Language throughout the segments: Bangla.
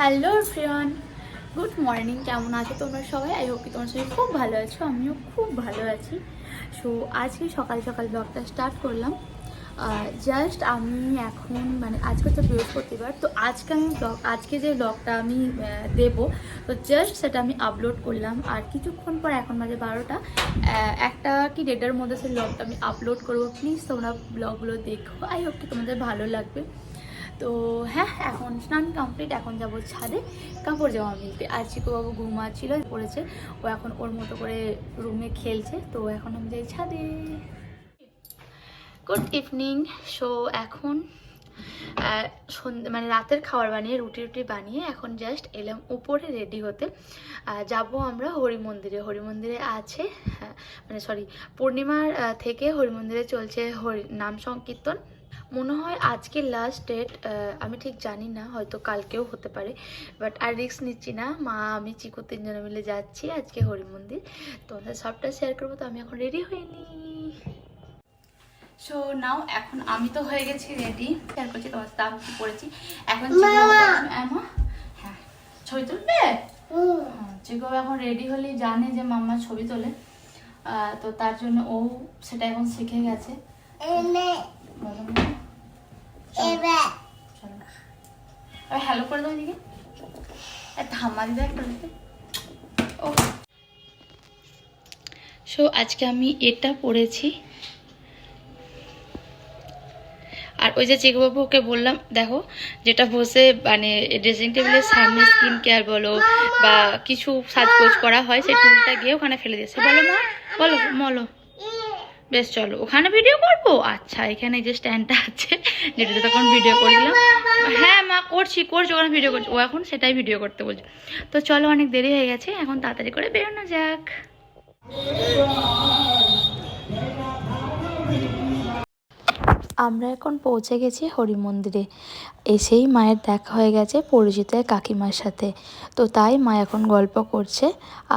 হ্যালো ফ্রিয়ান গুড মর্নিং কেমন আছো তোমরা সবাই? আই হোপ কি তোমার সবাই খুব ভালো আছো, আমিও খুব ভালো আছি। সো আজকে সকাল সকাল ব্লগটা স্টার্ট করলাম। জাস্ট আমি এখন মানে আজকে তো বৃহস্পতিবার, তো আজকে আমি ব্লগ আজকে যে ব্লগটা আমি দেবো, তো জাস্ট সেটা আমি আপলোড করলাম। আর কিছুক্ষণ পর এখন মাঝে বারোটা একটা কি ডেটের মধ্যে সেই ব্লগটা আমি আপলোড করব। প্লিজ তোমরা ব্লগগুলো দেখো। আই হোপ কি তোমাদের ভালো লাগবে। তো হ্যাঁ এখন স্নান কমপ্লিট এখন যাব ছাদে। কাপড় জামা মিলতে। আর চিকুবাবু ঘুমাচ্ছিল পড়েছে। ও এখন ওর মতো করে রুমে খেলছে তো এখন আমি যাই ছাদে। গুড ইভিনিং সো এখন আহ, সন্ধে মানে রাতের খাবার বানিয়ে রুটি রুটি বানিয়ে এখন জাস্ট এলাম উপরে রেডি হতে। যাব আমরা হরি মন্দিরে। হরি মন্দিরে আছে হ্যাঁ, মানে সরি পূর্ণিমার থেকে হরি মন্দিরে চলছে হরি নাম সংকীর্তন। মনে হয় আজকে লাস্ট ডেট আমি ঠিক জানি না হয়তো কালকেও হতে পারে বাট আর রিস্ক নিচ্ছি না। মা আমি চিকু তিনজনে মিলে যাচ্ছি আজকে হরি মন্দির। তোমাদের সবটা শেয়ার করব তো আমি এখন রেডি হইনি সো নাও এখন আমি তো হয়ে গেছি রেডি শেয়ার করছি তোমার সাথে আমি কি পড়েছি এখন হ্যাঁ ছবি তুলবে? হ্যাঁ, চিকু এখন রেডি হলেই জানে যে মাম্মা ছবি তোলে। তো তার জন্য ও সেটা এখন শিখে গেছে। আরে হ্যালো করে দাও এদিকে। ধামা দিদা একটা ও। সো আজকে আমি এটা পড়েছি। আর ওই যে চিকুবাবু ওকে বললাম দেখো যেটা বসে মানে ড্রেসিং টেবিলের সামনে স্কিন কেয়ার বলো বা কিছু সাজগোজ করা হয় সেই টুলটা গিয়ে ওখানে ফেলে দিয়েছে। বলো মা বলো বলো বেশ, চলো, ওখানে ভিডিও করব? আচ্ছা এখানে যে স্ট্যান্ডটা আছে, যেটাতে তখন ভিডিও করছিলাম হ্যাঁ মা, করছি করছি, ওখানে ভিডিও করছি। ও এখন সেটাই ভিডিও করতে বলছে। তো চলো, অনেক দেরি হয়ে গেছে, এখন তাড়াতাড়ি করে বেরোনো যাক। আমরা এখন পৌঁছে গেছি হরি মন্দিরে। এসেই মায়ের দেখা হয়ে গেছে পরিচিত কাকিমার সাথে। তো তাই মা এখন গল্প করছে।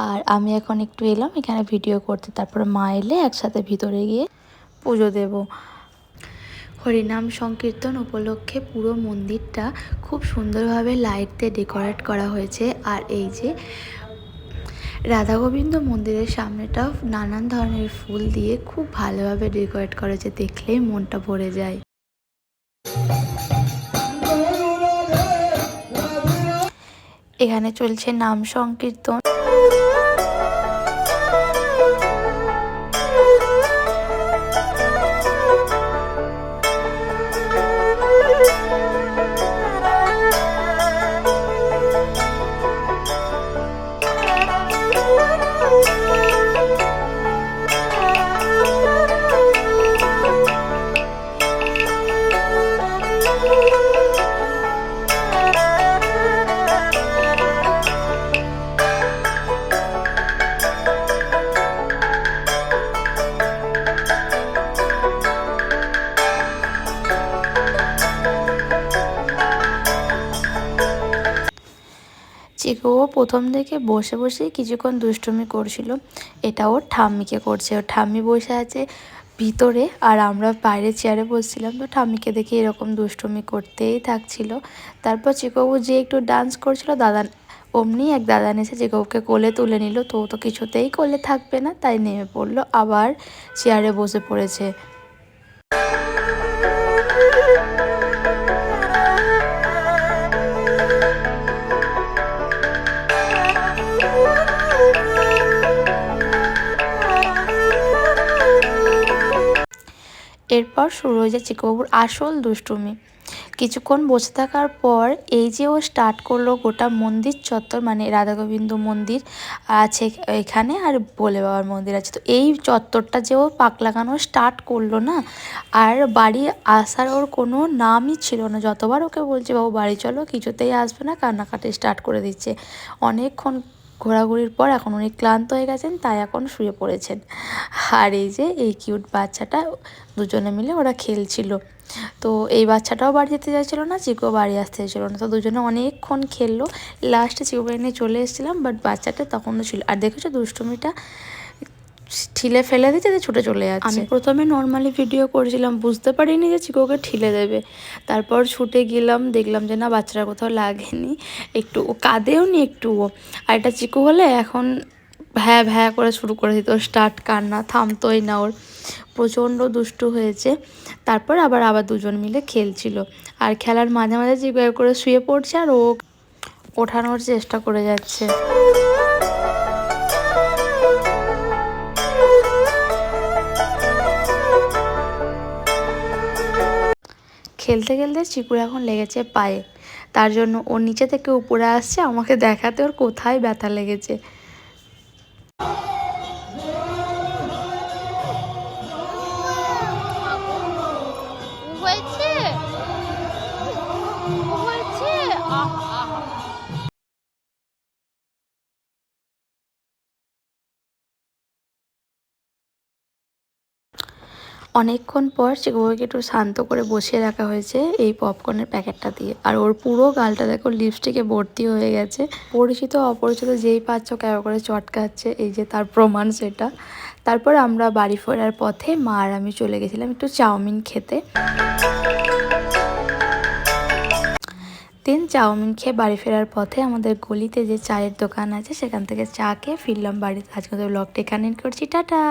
আর আমি এখন একটু এলাম, এখানে ভিডিও করতে। তারপরে মা এলে একসাথে ভিতরে গিয়ে পুজো দেব। হরিনাম সংকীর্তন উপলক্ষে পুরো মন্দিরটা খুব সুন্দরভাবে লাইট দিয়ে ডেকোরেট করা হয়েছে। আর এই যে রাধা গোবিন্দ মন্দিরের সামনেটাও নানান ধরনের ফুল দিয়ে খুব ভালোভাবে ডেকোরেট করেছে দেখলেই মনটা ভরে যায়। এখানে চলছে নাম সংকীর্তন। চিকুও প্রথম থেকে বসে বসে কিছুক্ষণ দুষ্টুমি করছিল। এটা ওর ঠাম্মিকে করছে। ওর ঠাম্মি বসে আছে ভিতরে আর আমরা বাইরে চেয়ারে বসছিলাম। তো ঠাম্মিকে দেখে এরকম দুষ্টুমি করতেই থাকছিল। তারপর চিকবু যে একটু ডান্স করছিল, দাদা অমনি এক দাদা এসে চিকবুকে কোলে তুলে নিল। তো তো কিছুতেই কোলে থাকবে না, তাই নেমে পড়ল। আবার চেয়ারে বসে পড়েছে। এরপর শুরু হয়ে যায় চিকুবাবুর আসল দুষ্টুমি। কিছুক্ষণ বসে থাকার পর এই যে ও স্টার্ট করল গোটা মন্দির চত্বর মানে রাধা গোবিন্দ মন্দির আছে এখানে আর বলে বাবার মন্দির আছে। তো এই চত্বরটা যে ও পাক লাগানো স্টার্ট করল না, আর বাড়ি আসার ওর কোনো নামই ছিল না। যতবার ওকে বলছে, বাবু বাড়ি চলো, কিছুতেই আসবে না, কান্নাকাটি স্টার্ট করে দিচ্ছে। অনেকক্ষণ ঘোরাঘুরির পর এখন উনি ক্লান্ত হয়ে গেছেন, তাই এখন শুয়ে পড়েছেন। আর এই যে, এই কিউট বাচ্চাটা, দুজনে মিলে ওরা খেলছিল। তো এই বাচ্চাটাও বাড়ি যেতে চাইছিলো না, চিকো বাড়ি আসতে চাইছিলো না। তো দুজনে অনেকক্ষণ খেললো। লাস্টে চিকো নিয়ে চলে এসেছিলাম বাট বাচ্চাটা তখনও ছিল। আর দেখেছ, দুষ্টুমিটা ঠিলে ফেলে দিচ্ছে ছুটে চলে যাচ্ছে। আমি প্রথমে নর্মালি ভিডিও করেছিলাম, বুঝতে পারিনি যে চিকুকে ঠিলে দেবে। তারপর ছুটে গেলাম, দেখলাম যে না, বাচ্চারা কোথাও লাগেনি। একটু কাঁদেও নি একটুও। আর এটা চিকু হলে এখন ভ্যা ভ্যা করে শুরু করে দিত, স্টার্ট কান্না থামতোই না ওর। প্রচণ্ড দুষ্টু হয়েছে। তারপর আবার আবার দুজন মিলে খেলছিল। আর খেলার মাঝে মাঝে চিকু করে শুয়ে পড়ছে আর ও ওঠানোর চেষ্টা করে যাচ্ছে। খেলতে খেলতে চিকুর এখন লেগেছে পায়ে। তার জন্য ও নিচে থেকে উপরে আসছে, আমাকে দেখাতে ওর কোথায় ব্যথা লেগেছে। অনেকক্ষণ পর চিকুকে একটু শান্ত করে বসিয়ে রাখা হয়েছে এই পপকর্নের প্যাকেটটা দিয়ে। আর ওর পুরো গালটা দেখো, লিপস্টিকে ভর্তি হয়ে গেছে। পরিচিত অপরিচিত যেই পাচ্ছ কেমন করে চটকাচ্ছে, এই যে তার প্রমাণ সেটা। তারপর আমরা বাড়ি ফেরার পথে মা আর আমি চলে গেছিলাম একটু চাউমিন খেতে। দিন চাউমিন খেয়ে বাড়ি ফেরার পথে আমাদের গলিতে যে চায়ের দোকান আছে, সেখান থেকে চা খেয়ে ফিরলাম বাড়িতে। আজকে তো ব্লগটা এখানে করছি। টাটা!